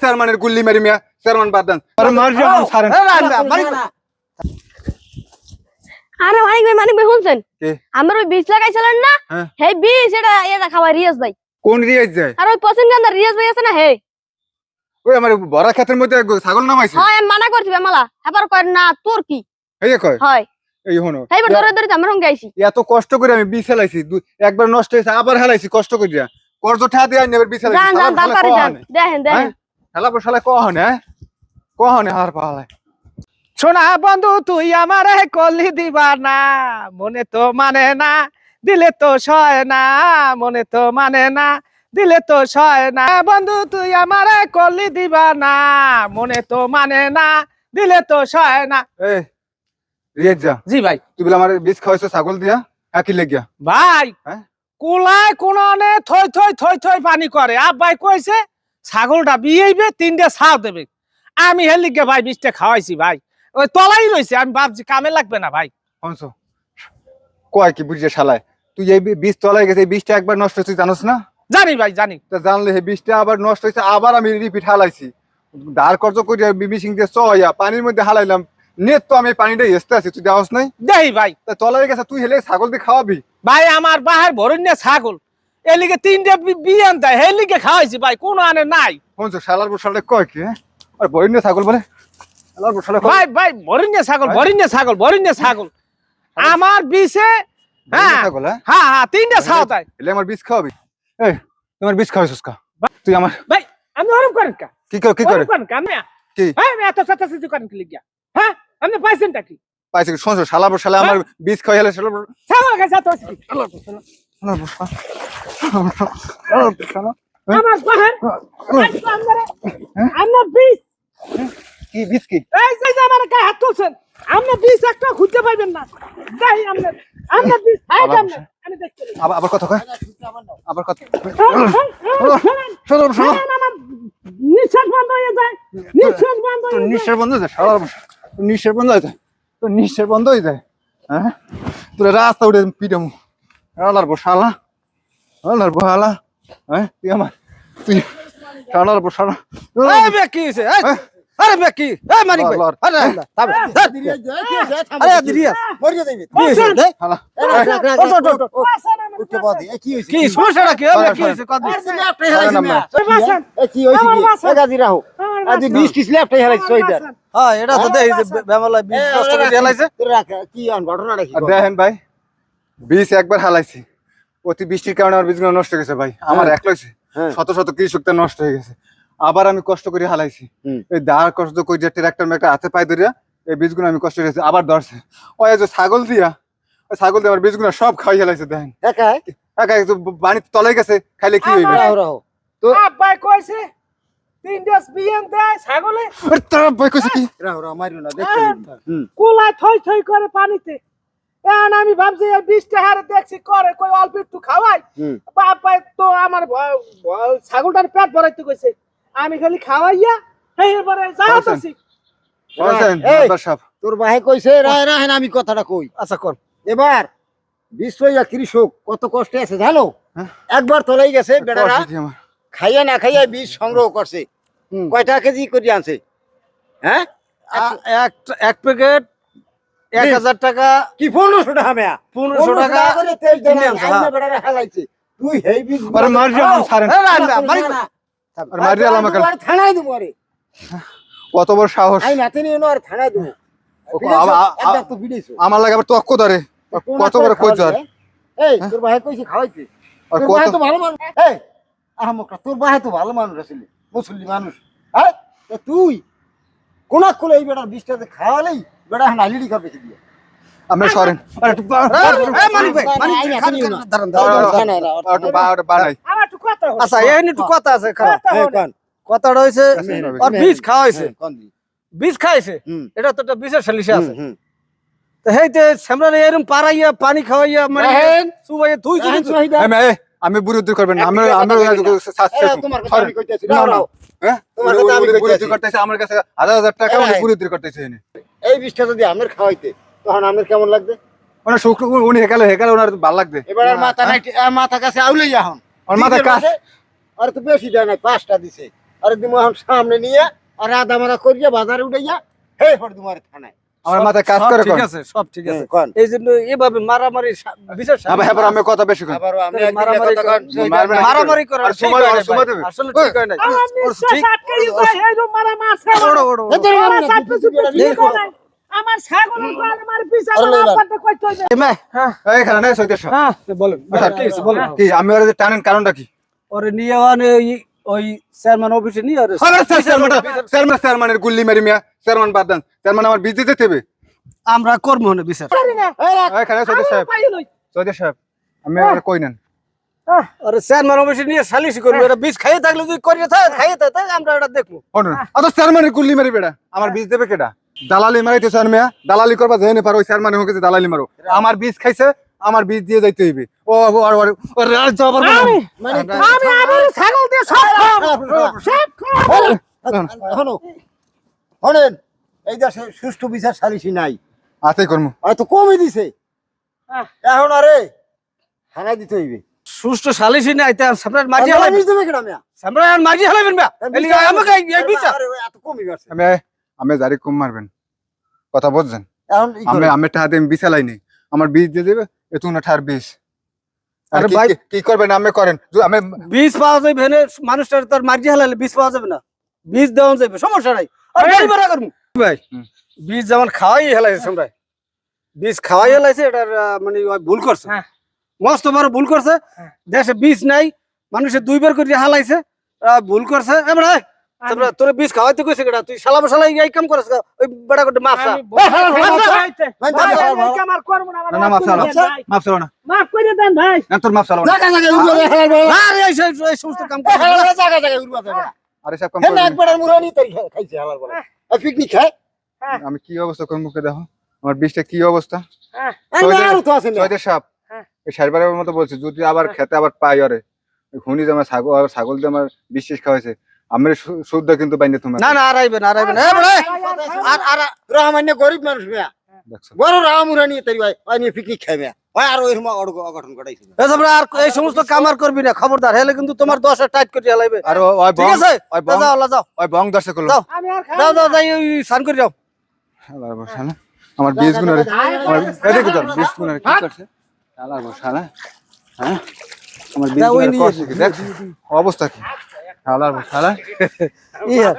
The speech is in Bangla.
চেয়ারম্যানের গুল্লি মারি মিয়া চেয়ারম্যান বাদ দেন। আরে মার যে আমার ছাড়েন। আরে মানিক ভাই মানিক ভাই শুনছেন? আমার ওই বীজ লাগাইছিলেন না? হ্যাঁ। হে বীজ এটা এটা খাওয়া রিয়াজ ভাই। কোন রিয়াজ যায়? আর ওই পছন্দ গান্ধার রিয়াজ ভাই আছে না হে ওই আমার বড়া ক্ষেতের মধ্যে ছাগল নামাইছে। হয় মানা করছি মালা এবার কয় না তোর কি? এই কয়? হয়। এই হনো এইবার ধরে ধরে আমার সঙ্গে আইছি। এত কষ্ট করে আমি বিষ হেলাইছি একবার নষ্ট হয়েছে আবার হেলাইছি কষ্ট করিয়া। কর্জ ঠা দিয়ে আইনি এবার বিষ হেলাইছি যান যান তাড়াতাড়ি যান দেখেন দেখেন। হেলা বসালে কহনে হ্যাঁ কহনে হার পাহালায় শোনা বন্ধু তুই আমারে কলি দিবা না মনে তো মানে না দিলে তো সয় না মনে তো মানে না দিলে তো সয় না। বন্ধু তুই আমারে কলি দিবা না মনে তো মানে না দিলে তো সয় না। এ রিয়াজ জি ভাই। তুই বলে আমার খাওয়াইছো ছাগল দিয়া একই লেগিয়া? ভাই হ্যাঁ? কুলায় কোননে থই থই থই থই পানি করে। কইছে ছাগলটা বিয়েইবে তিনটে ছাও দেবে। আমি হেলিকে ভাই বিষটা খাওয়াইছি ভাই। ওই তলাই রইছে আমি ভাবছি কামে লাগবে না ভাই। হনস কয় কি বুঝছে শালায়? তুই এই বীজ তলায় গেছে এই বীজটা একবার নষ্ট হয়েছে জানোস না? জানি ভাই জানি। তা জানলে এই বীজটা আবার নষ্ট হয়েছে আবার আমি রিপিট হালাইছি। ধার খরচ করে মিশিং দিয়ে চয়া পানির মধ্যে হালাইলাম নেট তো আমি পানিটা এসতে আছি তুই দেওয়াস নাই। দেই ভাই। তা তলায় গেছে তুই হেলে ছাগল দিয়ে খাওয়াবি? ভাই আমার বাহার ভরণ্য ছাগল। এলিকে তিনটে বিয়ান দেয় হেলিকে খাওয়াইছি ভাই কোনো আনে নাই। হনস শালার বসালে কয় কি? হ্যাঁ আর বইন্য ছাগল বলে? শালার বসালে ভাই ভাই ভরণ্য ছাগল ভাই? ভরণ্য ছাগল ভরণ্য ছাগল। আমার বিষে হ্যাঁ হ্যাঁ? হ্যাঁ হ্যাঁ তিনটে ছাও তাই। এলে আমার বীজ খাওয়াবি? এই তোমার বীজ খাওয়াইছিস কা? তুই আমার ভাই আমি ওরম করেন কা? কি করে কি করে করেন? কা? আমি কি? হ্যাঁ আমি এত সাথে করেন কি লিখিয়া হ্যাঁ? আপনি পাইছেনটা কি? পাইছে কি? শুনছো শালা বসালে আমার বীজ খাওয়াই হেলে শালা এত আছে কি? শালা শালা। বসা আমার বাহার আমরা বিষ কি বীজ কি? এই যে যে আমার গায়ে হাত তুলছেন আপনি বিষ একটা খুঁজতে পাইবেন না। যাই আমরা আমরা বিষ খাই আমরা আমি দেখতে আবার আবার কথা কয়? আবার কথা শোনো শোনো আমার নিঃশ্বাস বন্ধ হয়ে যায় নিঃশ্বাস বন্ধ হয়ে যায়। নিঃশ্বাস বন্ধ হয়ে যায় শালা নিঃশ্বাস বন্ধ হয়ে যায়। নিশ্বের নিঃশ্বাস বন্ধ হয়ে যায়। হ্যাঁ? তোরা রাস্তা উঠে পিটামু শালার বসালা শালার বহালা হ্যাঁ? তুই আমার তুই শালার বসালা এই কি? আরে বে কি এই মানিক ভাই লর, লর। আরে আরে, তাবে, আরে দিরিয়াস বলছেন, শালা বাসান আমার কি সমস্যাটা কি? হবে কি হইছে কত বাসান। বাসান কি আমার কি। এ গাদি রাহো বাসান। বিশ কিস লেফট হেরাইছ সইদার হ্যাঁ এটা তো দেই যে বেমালা বিষ কষ্ট করে রাখ কি আন ঘটনাটা কি দেখেন ভাই বীজ একবার হালাইছি। অতি বৃষ্টির কারণে আমার বীজগুলো নষ্ট হয়ে গেছে ভাই। আমার এক লইছে। হ্যাঁ। শত শত কৃষকটা নষ্ট হয়ে গেছে। আবার আমি কষ্ট করে হালাইছি। এই দাঁড় কষ্ট করে যে ট্রাক্টর মেক্টর হাতে পাই ধরিয়া এই বীজগুলো আমি কষ্ট করেছি আবার ধরছে। ওই যে ছাগল দিয়া ওই ছাগল দিয়ে আমার বীজগুলো সব খাই হেলাইছে দেখেন। একা? একা একটু বাড়ি তলে গেছে খাইলে কি হইবে? রাহো আব্বাই কইছে বিয়ান দেয় ছাগলে। আরে তোর বই কইছে কি? রাহো রাহো মারিও না দেখতে হুম। থই থই করে পানিতে। এখন আমি ভাবছি এই বীজটা হারে দেখছি করে কই অল্প একটু খাওয়াই। হুম। তো আমার ছাগলটার পেট ভরাইতে কইছে। আমি খালি খাওয়াইয়া। তোর ভাই কইছে রায় রাহেন আমি কথাটা কই। আচ্ছা কর। এবার বিশ্বইয়া কৃষক কত কষ্টে আছে জানো? হ্যাঁ? একবার তোলাই গেছে বেটারা কষ্ট দিয়ে আমার। খাইয়া না খাইয়া বীজ সংগ্রহ করছে। কয়টা কেজি করে আনছে? হ্যাঁ? এক এক প্যাকেট এক হাজার টাকা। কি পনেরোশো টাকা মেয়া? পনেরোশো তুই হেই বীজ আরে মার দিয়ে আমার ছাড়েন। এই রান্না, মারি না। আর মার দিয়ে আমাকে থানায় দেবো আরে কত বড় সাহস আমি নাতে নিয়ে আর থানায় দেবো আমার লাগে আবার তক্ক ধরে কত বড় কইছ আর এই তোর ভাই কইছে খাওয়াইছে আর কত তো ভালো মানুষ এই আহমকটা তোর ভাই তো ভালো মানুষ আসলে মুসল্লি মানুষ হ্যাঁ তা তুই কোনা কোলে এই বেটার বিষটাতে খাওয়ালেই বেটা হালিডি খাবে কি দিয়ে আমরা সরেন আরে মানিক ভাই, মানিক খান। দাঁড়ান, দাঁড়ান, বানাই আচ্ছা এই একটু কথা আছে কথা কথাটা হয়েছে আর বীজ খাওয়াইছে। হ্যাঁ, কোন দি। বীজ খাইছে? এটা তো একটা বিষের সালিশে আছে। হুম, হুম। তো হেইতে সেমরা এরম পারাইয়া পানি খাওয়াইয়া মানে সুবাইয়া তুই রাহেন আমি বিরুদ্ধে করবেন না। আমি আমি। হ্যাঁ। করতেছে আমার কাছে হাজার হাজার টাকা উনি। করতেছে এই বিষটা যদি আমের খাওয়াইতে তখন আমের কেমন লাগবে? মানে শুক্র উনি হেকালে হেকালে ওনার ভালো লাগবে। এবার মাথা নাই আহ, মাথা কাছে আউলেই এখন। আমার মাথায় কাজ। আর তো বেশি দেয় নাই পাঁচটা দিছে। আর তুমি এখন সামনে নিয়ে আর আধা মারা করিয়া বাজারে উঠাইয়া হে তোমার থানায়। আমার মাথায় কাজ করে ঠিক আছে সব ঠিক আছে। কোন? এই জন্য এভাবে মারামারি বিশেষ আবার আমি কথা বেশি কই আবার আমি মারামারি। মারামারি করার সময়- সময় দেবে। আসলে ঠিক হয় ঠিক- মারা। ওড়ো, আমার গোয়াল, আমার পিছা আরে আমার লইলাম। আব্বারটা কইতে হইবে। এ মে, হ্যাঁ, এই খারাপ নাই সৈতের সাহেব হ্যাঁ, বলেন। আচ্ছা, কি হয়েছে, বলেন। কি আমি ওর যে টানেন কারণটা কি? ওরে নিয়ে ওখানে ওই- ওই চেয়ারম্যান অফিসে নিয়ে আরে চেয়ারম্যান চেয়ারম্যান চেয়ারম্যানের গুল্লি মারি মিয়া। চেয়ারম্যান বাদ দেন। চেয়ারম্যান আমার বিজ দিতে দেবে আমরা করব না। বিচার সাহেব। সাহেব আমি আর কই নেন? আরে চেয়ারম্যান অফিসে নিয়ে সালিশি করব এটা বীজ খাইয়ে থাকলে তুই করিয়ে থাক খাইয়ে থাক আমরা এটা দেখব। শুনুন চেয়ারম্যানের গুল্লি মারি বেড়া। আমার বীজ দেবে কেডা? দালালি মারাইতে চান মিয়া। দালালি করবা যেনে পারো ওই চেয়ারম্যান হোক দালালি মারো। আমার বীজ খাইছে আমার বীজ দিয়ে যাইতে হইবে। ও ও আর আর- আর আর যাবার আমি মানে আমি আমার ছাগল দিয়ে সব। সব। শোনো শোনেন এই দেশে সুষ্ঠু বিচার সালিসি নাই। আতে কর্ম। আর তো কমই দিছে। এখন আরে হানা দিতে হইবে। সুষ্ঠু সালিশি নাই তাই সামনে মাঝি আর হালাইবেন। নিজ দেবে কেডা মিয়া? সামনে মাঝি হালাইবেন এলি আমাকে এই- বিচার। আরে এত কমই গেছে আমি আমি জারি কম মারবেন। কথা বুঝছেন? আমি। আমি টাকা দিয়ে বিছালাই নেই আমার বীজ দিয়ে দেবে এত না ঠার বীজ। আর ভাই- কি- করবেন আমি করেন? আমি বীজ পাওয়া যাবে এনে মানুষটার তার মাঝি হালাইলে বীজ পাওয়া যাবে না। বীজ দেওয়া যাবে সমস্যা নাই। ভাই। বীজ যেমন খাওয়াই হেলাইছে আমরা। বীজ খাওয়াই হেলাইছে এটার মানে ভুল করছে। হ্যাঁ। মস্ত বড় ভুল করছে। হ্যাঁ। দেশে বীজ নাই মানুষে দুইবার করে হালাইছে। ভুল করছে। এবারে তারপরে তোর বীজ খাওয়াইতে কইছে কেডা? তুই শালা বসালা এই কাম করছ ওই বেড়া আমার করব না, না, না, মাফ না মাফ করে দেন ভাই। না তোর মাফ না জায়গা উড়বা দেয়, আরে এই এই সমস্ত কাম করে বেড়া জায়গা উড়বা আরে সব কাম না। একবার মুরানি তাই খাইছে। আর পিকনিক খায় আমি কি অবস্থা কোন মুখে দেখো? আমার বিষটা কি অবস্থা? দিন- আরও তো আছে না। সাপ। হ্যাঁ। এই সারবারের মতো বলছে যদি আবার খেতে আবার পাই আরে। ঘুনি যে আমার ছাগল আর ছাগল দিয়ে আমার বিশ্বাস খাওয়াইছে আমার শুদ্ধ কিন্তু বাইন্দে তোমার না না আর আইবেন আর আইবেন এই বেড়া আর আর রামান্য গরিব মানুষ মিয়া বড় রামুরানি তাই ভাই নিয়ে পিকনিক মিয়া ওই আর ওই রকম অঘ- অঘটন ঘটাইছে। এসব আর এই সমস্ত কাম আর করবি না খবরদার। হেলে কিন্তু তোমার দশ টাইট করে হেলাইবে আর ও- ওই ঠিক আছে? ওই বং যাও যাও। ওই বং করল যাও। আমি যাও যাও যাই ওই স্নান করে যাও। বসালা আমার বীজ গুনারে আমার এদিকে তোর বীজ গুনারে কি করছে? বসালা হ্যাঁ? আমার বীজ যা, ওই গুনারে নিয়ে করছে কি? দেখ অবস্থা কি? শালার বসালা ইয়া।